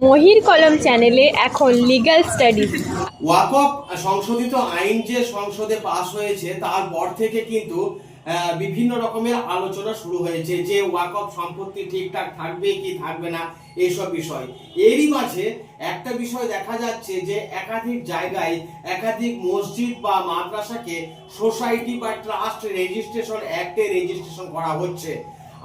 মহির কলম চ্যানেলে এখন লিগ্যাল স্টাডিজ ওয়াকফ সংশোধিত আইন যে সংসদে পাশ হয়েছে তারপর থেকে কিন্তু বিভিন্ন রকমের আলোচনা শুরু হয়েছে যে ওয়াকফ সম্পত্তি ঠিকঠাক থাকবে কি থাকবে না, এইসব বিষয়। এরই মাঝে একটা বিষয় দেখা যাচ্ছে যে একাধিক জায়গায় একাধিক মসজিদ বা মাদ্রাসাকে সোসাইটি বা ট্রাস্ট রেজিস্ট্রেশন অ্যাক্টে রেজিস্ট্রেশন করা হচ্ছে।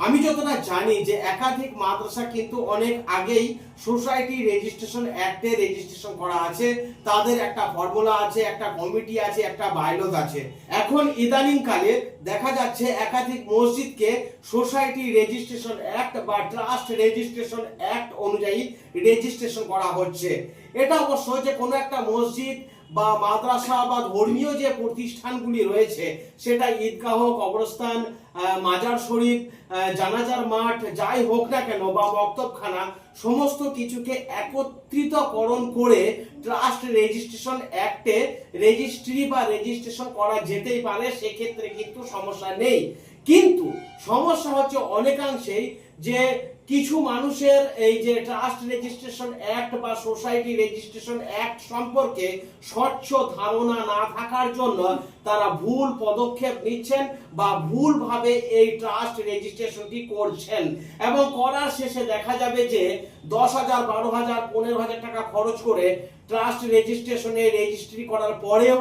আমি যতটা জানি যে একাধিক মাদ্রাসা কিন্তু অনেক আগেই সোসাইটি রেজিস্ট্রেশন অ্যাক্টে রেজিস্ট্রেশন করা আছে। তাদের একটা ফর্মুলা আছে, একটা কমিটি আছে, একটা বাইলজ আছে। এখন ইদানিং কালে দেখা যাচ্ছে একাধিক মসজিদকে সোসাইটি রেজিস্ট্রেশন অ্যাক্ট বা ট্রাস্ট রেজিস্ট্রেশন অ্যাক্ট অনুযায়ী রেজিস্ট্রেশন করা হচ্ছে। এটা অবশ্য যে কোনো একটা মসজিদ বা মাদ্রাসা বা ধর্মীয় যে প্রতিষ্ঠানগুলি রয়েছে, সেটা ঈদগাহ, কবরস্থান মাজার শরীফ জানাজার মাঠ, যাই হোক না কেন বা মক্তবখানা, সমস্ত কিছুকে একত্রিতকরণ করে ট্রাস্ট রেজিস্ট্রেশন অ্যাক্টে রেজিস্ট্রি বা রেজিস্ট্রেশন করা যেতেই পারে, সেক্ষেত্রে কিন্তু সমস্যা নেই। কিন্তু সমস্যা হচ্ছে অনেকাংশেই যে কিছু মানুষের এই যে ট্রাস্ট রেজিস্ট্রেশন অ্যাক্ট বা সোসাইটি রেজিস্ট্রেশন অ্যাক্ট সম্পর্কে স্বচ্ছ ধারণা না থাকার জন্য তারা ভুল পদক্ষেপ নিচ্ছেন বা ভুলভাবে এই ট্রাস্ট রেজিস্ট্রেশনটি করছেন। এবং করার শেষে দেখা যাবে যে দশ হাজার, বারো হাজার, পনেরো হাজার টাকা খরচ করে ট্রাস্ট রেজিস্ট্রেশনে রেজিস্ট্রি করার পরেও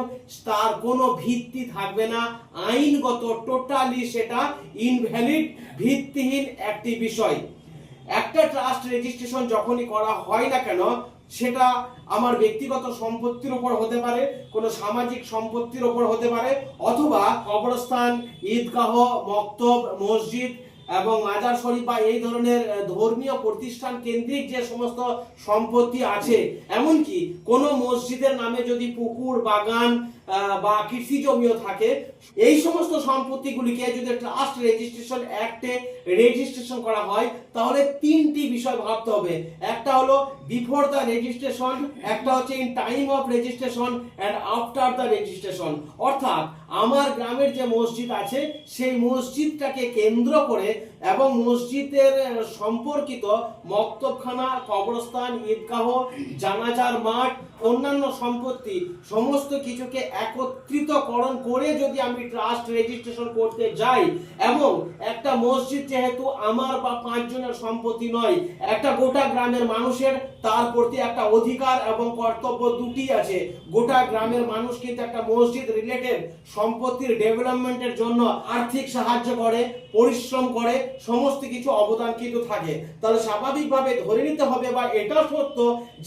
তার কোনো ভিত্তি থাকবে না। আইনগত টোটালি সেটা ইনভ্যালিড ভিত্তিহীন একটি বিষয়। একটা ট্রাস্ট রেজিস্ট্রেশন যখনই করা হয় না কেন, সেটা আমার ব্যক্তিগত সম্পত্তির ওপর হতে পারে, কোনো সামাজিক সম্পত্তির ওপর হতে পারে, অথবা কবরস্থান, ঈদগাহ, মক্তব, মসজিদ এবং মাজার শরীফ বা এই ধরনের ধর্মীয় প্রতিষ্ঠান কেন্দ্রিক যে সমস্ত সম্পত্তি আছে, এমনকি কোনো মসজিদের নামে যদি পুকুর, বাগান বা কৃষি জমিও থাকে, এই সমস্ত সম্পত্তিগুলিকে যদি ট্রাস্ট রেজিস্ট্রেশন অ্যাক্টে রেজিস্ট্রেশন করা হয়, তাহলে তিনটি বিষয় ভাবতে হবে। একটা হলো বিফোর দ্য রেজিস্ট্রেশন একটা হচ্ছে in time of registration and after the registration অর্থাৎ আমার গ্রামের যে মসজিদ আছে, সেই মসজিদটাকে কেন্দ্র করে এবং মসজিদের সম্পর্কিত মক্তবখানা, কবরস্থান, ঈদগাহ, জানাজার মাঠ, অন্যান্য সম্পত্তি সমস্ত কিছুকে একত্রিতকরণ করে যদি আমি ট্রাস্ট রেজিস্ট্রেশন করতে যাই এবং একটা মসজিদ যেহেতু আমার বা পাঁচজনের সম্পত্তি নয়, একটা গোটা গ্রামের মানুষের, তার প্রতি একটা অধিকার এবং কর্তব্য দুটি আছে। গোটা গ্রামের মানুষ কিন্তু একটা মসজিদ রিলেটেড সম্পত্তির ডেভেলপমেন্টের জন্য আর্থিক সাহায্য করে, পরিশ্রম করে, সমস্ত কিছু অবদান কিন্তু থাকে। তাহলে স্বাভাবিকভাবে ধরে নিতে হবে বা এটা সত্য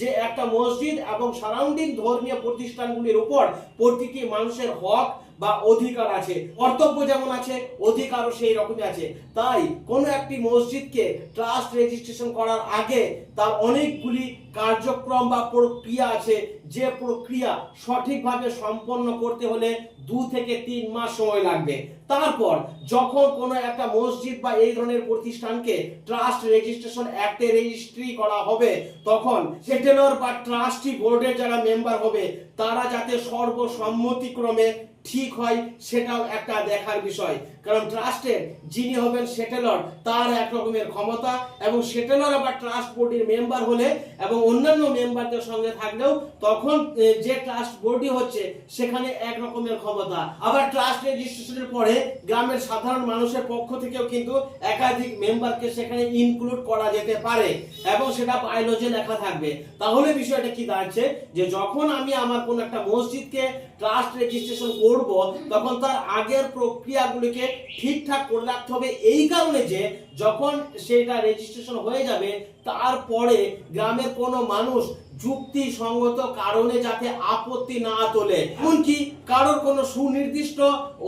যে একটা মসজিদ এবং সারাউন্ডিং ধর্মীয় প্রতিষ্ঠানগুলির উপর প্রতিটি মানুষের হক বা অধিকার আছে। কর্তব্য যেমন আছে, অধিকারও সেই রকমই আছে। তাই কোনো একটি মসজিদকে ট্রাস্ট রেজিস্ট্রেশন করার আগে তার অনেকগুলি কার্যক্রম বা প্রক্রিয়া আছে যে প্রক্রিয়া সঠিকভাবে সম্পন্ন করতে হলে দু থেকে তিন মাস সময় লাগবে। তারপর যখন কোনো একটা মসজিদ বা এই ধরনের প্রতিষ্ঠানকে ট্রাস্ট রেজিস্ট্রেশন অ্যাক্টে রেজিস্ট্রি করা হবে, তখন সেটেলর বা ট্রাস্টি বোর্ডের যারা মেম্বার হবে, তারা যাতে সর্বসম্মতিক্রমে ঠিক হয় সেটাও একটা দেখার বিষয়। কারণ ট্রাস্টের যিনি হবেন সেটেলর, তার এক রকমের ক্ষমতা এবং সেটেলর আবার ট্রাস্ট বোর্ডের মেম্বার হলে এবং অন্যান্য মেম্বারদের সঙ্গে থাকলেও তখন যে ট্রাস্ট বোর্ডই হচ্ছে, সেখানে এক রকমের ক্ষমতা। আবার ট্রাস্ট রেজিস্ট্রেশনের পরে গ্রামের সাধারণ মানুষের পক্ষ থেকেও কিন্তু একাধিক মেম্বারকে সেখানে ইনক্লুড করা যেতে পারে এবং সেটা বায়োলজি লেখা থাকবে। তাহলে বিষয়টা কি দাঁড়াচ্ছে? যে যখন আমি আমার কোনো একটা মসজিদকে ট্রাস্ট রেজিস্ট্রেশন করব, তখন তার আগের প্রক্রিয়াগুলিকে ঠিকঠাক করে রাখতে হবে। এই কারণে যে যখন সেটা রেজিস্ট্রেশন হয়ে যাবে, তারপরে গ্রামের কোনো মানুষ যুক্তিসঙ্গত কারণে যাতে আপত্তি না তোলে। এমনকি কারোর কোনো সুনির্দিষ্ট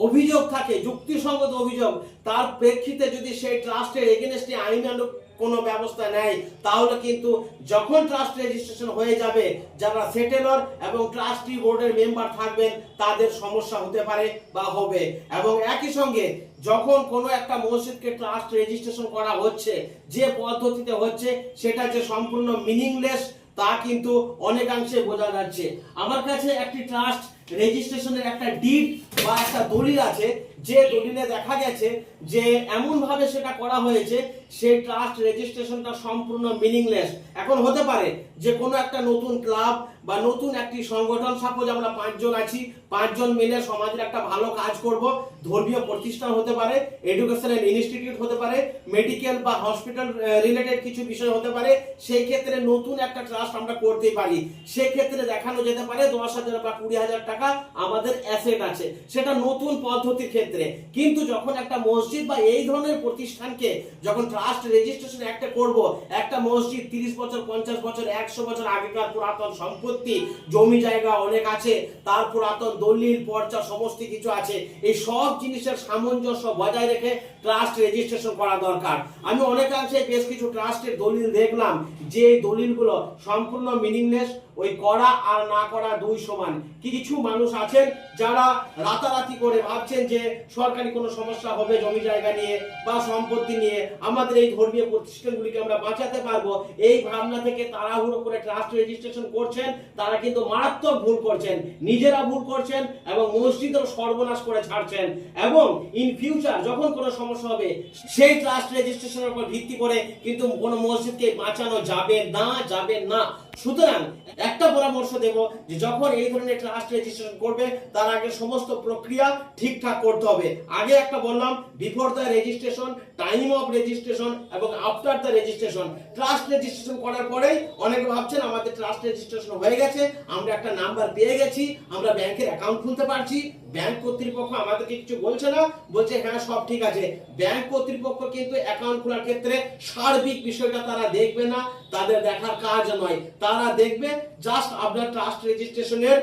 অভিযোগ থাকে, যুক্তিসঙ্গত অভিযোগ, তার প্রেক্ষিতে যদি সেই ট্রাস্টের এগেনস্টে আইনানুগ কোনো ব্যবস্থা নেয় তাহলে কিন্তু যখন ট্রাস্ট রেজিস্ট্রেশন হয়ে যাবে, যারা সেটেলর এবং ট্রাস্টি বোর্ডের মেম্বার থাকবেন, তাদের সমস্যা হতে পারে বা হবে। এবং একই সঙ্গে যখন কোনো একটা মসজিদকে ট্রাস্ট রেজিস্ট্রেশন করা হচ্ছে, যে পদ্ধতিতে হচ্ছে, সেটা যে সম্পূর্ণ মিনিংলেস তা কিন্তু অনেকাংশে বোঝা যাচ্ছে। আমার কাছে একটি ট্রাস্ট রেজিস্ট্রেশনের একটা ডিড বা একটা দলিল আছে, যে দলিলে দেখা গেছে যে এমন ভাবে সেটা করা হয়েছে সেই ট্রাস্ট রেজিস্ট্রেশনটা সম্পূর্ণ মিনিংলেস এখন হতে পারে যে কোনো একটা নতুন ক্লাব বা নতুন একটি সংগঠন সাপোজ আমরা পাঁচজন আছি, পাঁচজন মিলে সমাজের একটা ভালো কাজ করব, ধর্মীয় প্রতিষ্ঠান হতে পারে এডুকেশনাল ইনস্টিটিউট হতে পারে মেডিকেল বা হসপিটাল রিলেটেড কিছু বিষয় হতে পারে, সেই ক্ষেত্রে নতুন একটা ট্রাস্ট আমরা করতে পারি। সেই ক্ষেত্রে দেখানো যেতে পারে দশ হাজার বা কুড়ি হাজার টাকা আমাদের অ্যাসেট আছে। সেটা নতুন পদ্ধতির ক্ষেত্রে। কিন্তু যখন একটা মসজিদ বা এই ধরনের প্রতিষ্ঠানকে যখন ট্রাস্ট রেজিস্ট্রেশন একটা করব, একটা মসজিদ তিরিশ বছর, পঞ্চাশ বছর, একশো বছর আগেকার পুরাতন সম্পত্তি, জমি জায়গা অনেক আছে, তার পুরাতন দলিল, পর্চা, সমস্ত কিছু আছে, এই সব জিনিসের সামঞ্জস্য বজায় রেখে ট্রাস্ট রেজিস্ট্রেশন করা দরকার। আমি অনেকাংশে বেশ কিছু ট্রাস্টের দলিল দেখলাম যে দলিলগুলো সম্পূর্ণ মিনিংলেস ওই করা আর না করা দুই সমান। কিছু মানুষ আছেন যারা রাতারাতি করে ভাবছেন যে সরকারি কোনো সমস্যা হবে জমি জায়গা নিয়ে বা সম্পত্তি নিয়ে, আমাদের এই ধর্মীয় প্রতিষ্ঠানগুলিকে আমরা বাঁচাতে পারব। এই ভাবনা থেকে তাড়াহুড়ো করে ট্রাস্ট রেজিস্ট্রেশন করছেন, তারা কিন্তু মারাত্মক ভুল করছেন। নিজেরা ভুল করছেন এবং মসজিদের সর্বনাশ করে ছাড়ছেন। এবং ইন ফিউচার যখন কোনো সমস্যা হবে, সেই ট্রাস্ট রেজিস্ট্রেশনের উপর ভিত্তি করে কিন্তু কোনো মসজিদকে বাঁচানো যাবে না যাবে না। সুতরাং একটা পরামর্শ দেব যে যখন এই ধরনের ট্রাস্ট রেজিস্ট্রেশন করবে, তার আগে সমস্ত প্রক্রিয়া ঠিকঠাক করতে হবে। আগে একটা বললাম before the registration time of registration এবং after the registration trust registration করার পরেই অনেকে ভাবছেন, আমাদের ট্রাস্ট রেজিস্ট্রেশন হয়ে গেছে, আমরা একটা নাম্বার পেয়ে গেছি, আমরা ব্যাংকের অ্যাকাউন্ট খুলতে পারছি। ব্যাংক কর্তৃপক্ষ আমাদেরকে কিছু বলছে না, বলছে হ্যাঁ সব ঠিক আছে। ব্যাংক কর্তৃপক্ষ কিন্তু অ্যাকাউন্ট খোলার ক্ষেত্রে সার্বিক বিষয়টা তারা দেখবে না। তাদের দেখার কাজ নয়। তারা দেখবে জাস্ট আপনার ট্রাস্ট রেজিস্ট্রেশনের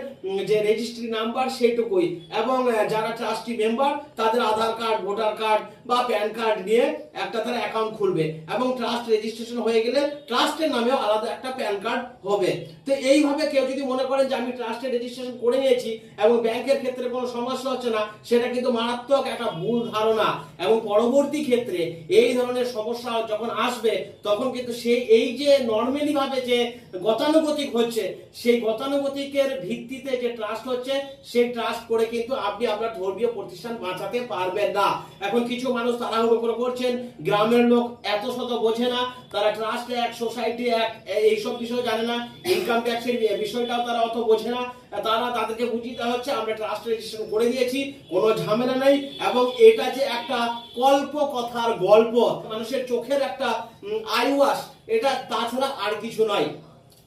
যে রেজিস্ট্রি নাম্বার সেটুকুই এবং যারা ট্রাস্টি মেম্বার তাদের আধার কার্ড ভোটার কার্ড বা প্যান কার্ড নিয়ে একটা তারা অ্যাকাউন্ট খুলবে। এবং ট্রাস্ট রেজিস্ট্রেশন হয়ে গেলে ট্রাস্টের নামেও আলাদা একটা প্যান কার্ড হবে। তো এইভাবে কেউ যদি মনে করেন যে আমি ট্রাস্টে রেজিস্ট্রেশন করে নিয়েছি এবং ব্যাংকের ক্ষেত্রে কোনো সমস্যা হচ্ছে না, সেটা কিন্তু মারাত্মক একটা ভুল ধারণা। এবং পরবর্তী ক্ষেত্রে এই ধরনের সমস্যা যখন আসবে, তখন কিন্তু সেই, এই যে নর্মালি ভাবে যে গতানুগতিক হচ্ছে, সেই গতানুগতিকের ভিত্তিতে যে ট্রাস্ট হচ্ছে, সেই ট্রাস্ট করে কিন্তু আপনি আপনার ধর্মীয় প্রতিষ্ঠান বাঁচাতে পারবেন না। এখন কিছু মানুষ তাড়াহুড়ো করে করছেন, গ্রামের লোক এত শত বোঝে না, তারা ট্রাস্ট এক সোসাইটি অ্যাক্ট এইসব বিষয় জানে না ইনকাম ট্যাক্সের বিষয়টাও তারা অত বোঝে না, তারা তাদেরকে দেওয়া হচ্ছে, আমরা ট্রাস্ট রেজিস্ট্রেশন করে দিয়েছি, কোনো ঝামেলা নেই, এবং এটা যে একটা কল্প কথার গল্প, মানুষের চোখের একটা আইওয়াস এটা তাছাড়া আর কিছু নয়।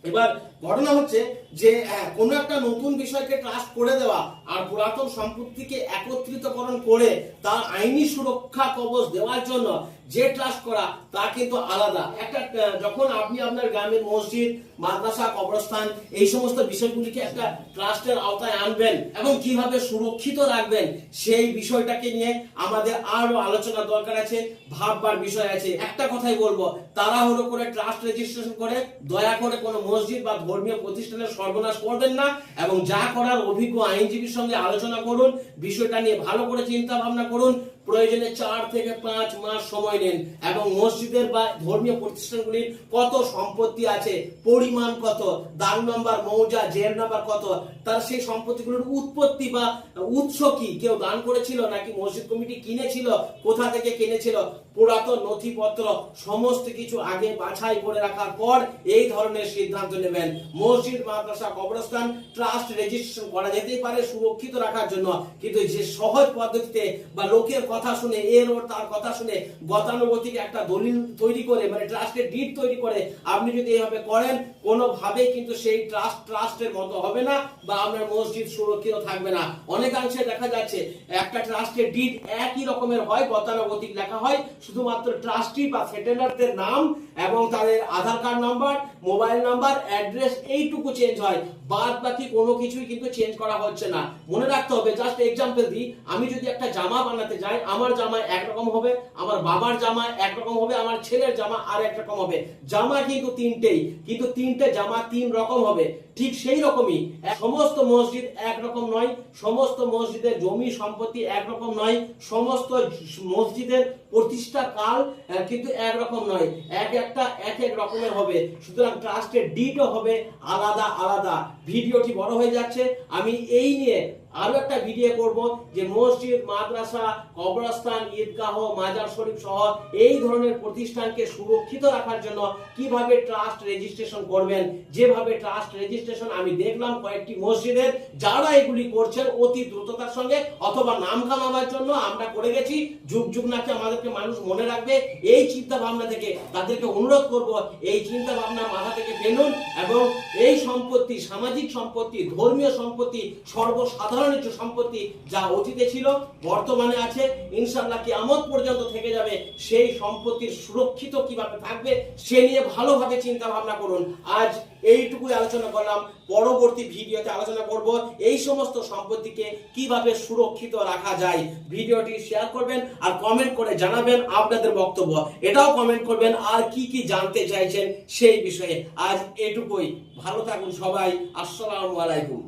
এবার ঘটনা হচ্ছে যে কোনো একটা নতুন বিষয়কে ট্রাস্ট করে দেওয়া আর পুরাতন সম্পত্তিকে একত্রিতকরণ করে তার আইনি সুরক্ষা কবচ দেওয়ার জন্য যে ট্রাস্ট করা, তা কিন্তু আলাদা। একটা যখন আপনি আপনার গ্রামের মসজিদ, মাদ্রাসা, কবরস্থান, এই সমস্ত বিষয়গুলিকে একটা ট্রাস্টের আওতায় আনবেন এবং কীভাবে সুরক্ষিত রাখবেন, সেই বিষয়টাকে নিয়ে আমাদের আরও আলোচনা দরকার আছে, ভাববার বিষয় আছে। একটা কথাই বলব, তাড়াহুড়ো করে ট্রাস্ট রেজিস্ট্রেশন করে, দয়া করে কোনো মসজিদ বা ধর্মীয় প্রতিষ্ঠানের সর্বনাশ করবেন না এবং যা করার অভিজ্ঞ আইনজীবীর সঙ্গে আলোচনা করুন, বিষয়টা নিয়ে ভালো করে চিন্তা ভাবনা করুন প্রয়োজনে চার থেকে পাঁচ মাস সময় নেন এবং মসজিদের বা ধর্মীয় প্রতিষ্ঠানগুলির কত সম্পত্তি আছে, পরিমাণ কত দাগ নাম্বার, মৌজা, জেল নাম্বার কত, তার সেই সম্পত্তিগুলোর উৎপত্তি বা উৎস কি? কেউ দান করেছিল নাকি মসজিদ কমিটি কিনেছিল? কোথা থেকে কিনেছিল? পুরাতন নথিপত্র, সমস্ত কিছু আগে বাছাই করে রাখার পর এই ধরনের সিদ্ধান্ত নেবেন। মসজিদ, মাদ্রাসা, কবরস্থান, ট্রাস্ট রেজিস্ট্রেশন করা যেতেই পারে, সুরক্ষিত রাখার জন্য। কিন্তু যে সহজ পদ্ধতিতে বা লোকের কথা শুনে এর ওর তার কথা শুনে, গতানুগতিক একটা দলিল তৈরি করে মানে ট্রাস্টের ডিট তৈরি করে, আপনি যদি এইভাবে করেন, কোনোভাবেই কিন্তু সেই ট্রাস্ট ট্রাস্টের মতো হবে না বা আপনার মসজিদ সুরক্ষিত থাকবে না। অনেকাংশে দেখা যাচ্ছে, একটা ট্রাস্টের ডিট একই রকমের হয়, গতানুগতিক লেখা হয়, শুধুমাত্র ট্রাস্টি বা সেটেলারদের নাম এবং তাদের Aadhaar card number mobile number address এইটুকু চেঞ্জ হয়। বাদ বাকি কোনো কিছুই কিন্তু চেঞ্জ করা হচ্ছে না। মনে রাখতে হবে জাস্ট এক্সাম্পল দিই, আমি যদি একটা জামা বানাতে যাই আমার জামা একরকম হবে, আমার বাবার জামা একরকম হবে, আমার ছেলের জামা আর একরকম হবে। জামা কিন্তু তিনটেই, কিন্তু তিনটে জামা তিন রকম হবে। ঠিক সেই রকমই, সমস্ত মসজিদ একরকম নয়, সমস্ত মসজিদের জমি সম্পত্তি একরকম নয়, সমস্ত মসজিদের প্রতিষ্ঠা কাল কিন্তু একরকম নয়। এক একটা, এক এক রকমের হবে। সুতরাং ট্রাস্টের ডিটও হবে আলাদা আলাদা। ভিডিওটি বড় হয়ে যাচ্ছে। আমি এই নিয়ে আরও একটা ভিডিও করব যে মসজিদ, মাদ্রাসা, কবরস্থান, ঈদগাহ, মাজার শরীফ সহ এই ধরনের প্রতিষ্ঠানকে সুরক্ষিত রাখার জন্য কীভাবে ট্রাস্ট রেজিস্ট্রেশন করবেন? যেভাবে ট্রাস্ট রেজিস্ট্রেশন আমি দেখলাম কয়েকটি মসজিদের যারা এগুলি করছেন অতি দ্রুততার সঙ্গে অথবা নাম কামাবার জন্য আমরা করে গেছি। যুগ যুগ নাকি আমাদেরকে মানুষ মনে রাখবে, এই চিন্তা ভাবনা থেকে তাদেরকে অনুরোধ করব, এই চিন্তা ভাবনা মাথা থেকে ফেলুন এবং এই সম্পত্তি, সামাজিক সম্পত্তি, ধর্মীয় সম্পত্তি সর্বসাধারণের যে সম্পত্তি যা অতীতে ছিল, বর্তমানে আছে ইনশাল্লাহ কি আমত পর্যন্ত থেকে যাবে। সেই সম্পত্তির সুরক্ষিত কীভাবে থাকবে, সে নিয়ে ভালোভাবে চিন্তা ভাবনা করুন। আজ এইটুকুই আলোচনা করলাম, পরবর্তী ভিডিওতে আলোচনা করব এই সমস্ত সম্পত্তিকে কীভাবে সুরক্ষিত রাখা যায়। ভিডিওটি শেয়ার করবেন আর কমেন্ট করে জানাবেন আপনাদের বক্তব্য। এটাও কমেন্ট করবেন আর কি কি জানতে চাইছেন সেই বিষয়ে। আজ এটুকুই। ভালো থাকুন সবাই। আসসালামু আলাইকুম।